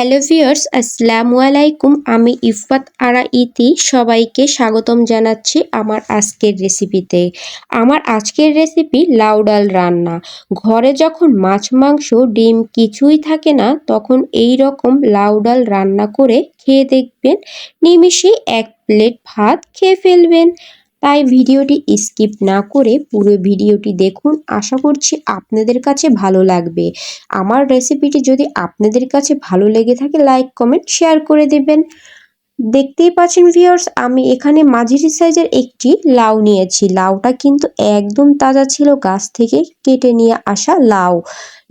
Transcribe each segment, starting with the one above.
Hello viewers, আসসালামু আলাইকুম। আমি ইফাত আরা ইতি, সবাইকে স্বাগতম জানাচ্ছি আমার আজকের রেসিপিতে। আমার আজকের রেসিপি লাউ ডাল রান্না। ঘরে যখন মাছ, মাংস, ডিম কিছুই থাকে না, তখন এই রকম লাউ ডাল রান্না করে খেয়ে দেখবেন নিমিষেই এক প্লেট ভাত খেয়ে ফেলবেন। তাই ভিডিওটি স্কিপ না করে পুরো ভিডিওটি দেখুন। আশা করছি আপনাদের কাছে ভালো লাগবে। আমার রেসিপিটি যদি আপনাদের কাছে ভালো লেগে থাকে, লাইক, কমেন্ট, শেয়ার করে দেবেন। দেখতেই পাচ্ছেন ভিউয়ার্স আমি এখানে মাঝারি সাইজের একটি লাউ নিয়েছি। লাউটা কিন্তু একদম তাজা ছিল, গাছ থেকে কেটে নিয়ে আসা লাউ।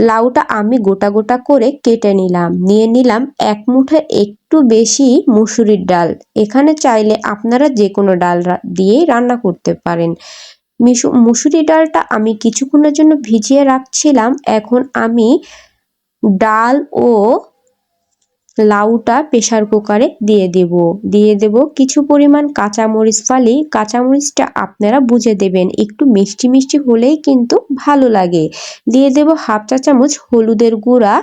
লাউটা আমি গোটা গোটা করে কেটে নিলাম। নিয়ে নিলাম এক মুঠে একটু বেশি মুসুরির ডাল। এখানে চাইলে আপনারা যে কোনো ডাল দিয়েই রান্না করতে পারেন। মুসুরি ডালটা আমি কিছুক্ষণের জন্য ভিজিয়ে রাখছিলাম। এখন আমি ডাল ও লাউটা প্রেশার কুকারে দিয়ে দেব। দিয়ে দেব কিছু পরিমাণ কাঁচামরিচ ফালি। কাঁচামরিচটা আপনারা বুঝে দেবেন, একটু মিষ্টি মিষ্টি হলেই কিন্তু ভালো লাগে। দিয়ে দেব হাফ চা চামচ হলুদের গুঁড়া,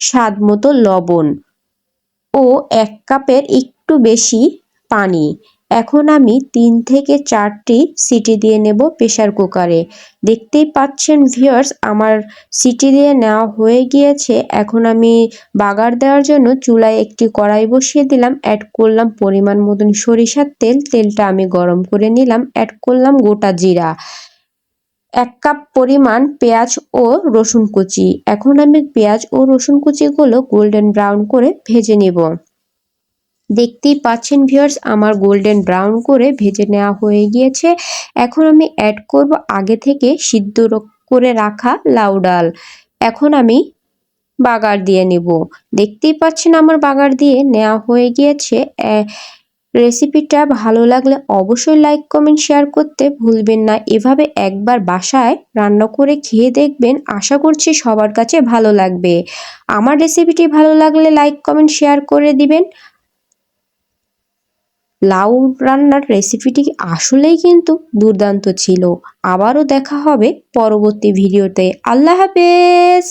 স্বাদ মতো লবণ ও এক কাপের একটু বেশি পানি। এখন আমি তিন থেকে চারটি সিটি দিয়ে নেব প্রেশার কুকারে দেখতেই পাচ্ছেন ভিউয়ার্স আমার সিটি দিয়ে নেওয়া হয়ে গিয়েছে। এখন আমি বাগার দেওয়ার জন্য চুলায় একটি কড়াই বসিয়ে দিলাম অ্যাড করলাম পরিমাণ মতন সরিষার তেল, তেলটা আমি গরম করে নিলাম অ্যাড করলাম গোটা জিরা, এক কাপ পরিমাণ পেঁয়াজ ও রসুন কুচি। এখন আমি পেঁয়াজ ও রসুন কুচিগুলো গোল্ডেন ব্রাউন করে ভেজে নেব। দেখতেই পাচ্ছেন ভিউয়ার্স আমার গোল্ডেন ব্রাউন করে ভেজে নেওয়া হয়ে গিয়েছে। এখন আমি অ্যাড করব আগে থেকে সিদ্ধ করে রাখা লাউ ডাল। এখন আমি বাগার দিয়ে নেব। দেখতেই পাচ্ছেন আমার বাগার দিয়ে নেওয়া হয়ে গিয়েছে। রেসিপিটা ভালো লাগলে অবশ্যই লাইক কমেন্ট শেয়ার করতে ভুলবেন না। এভাবে একবার বাসায় রান্না করে খেয়ে দেখবেন, আশা করছি সবার কাছে ভালো লাগবে। আমার রেসিপিটি ভালো লাগলে লাইক কমেন্ট শেয়ার করে দিবেন। লাউ রান্নার রেসিপিটি আসলেই কিন্তু দুর্দান্ত ছিল। আবারও দেখা হবে পরবর্তী ভিডিওতে আল্লাহ হাফেজ!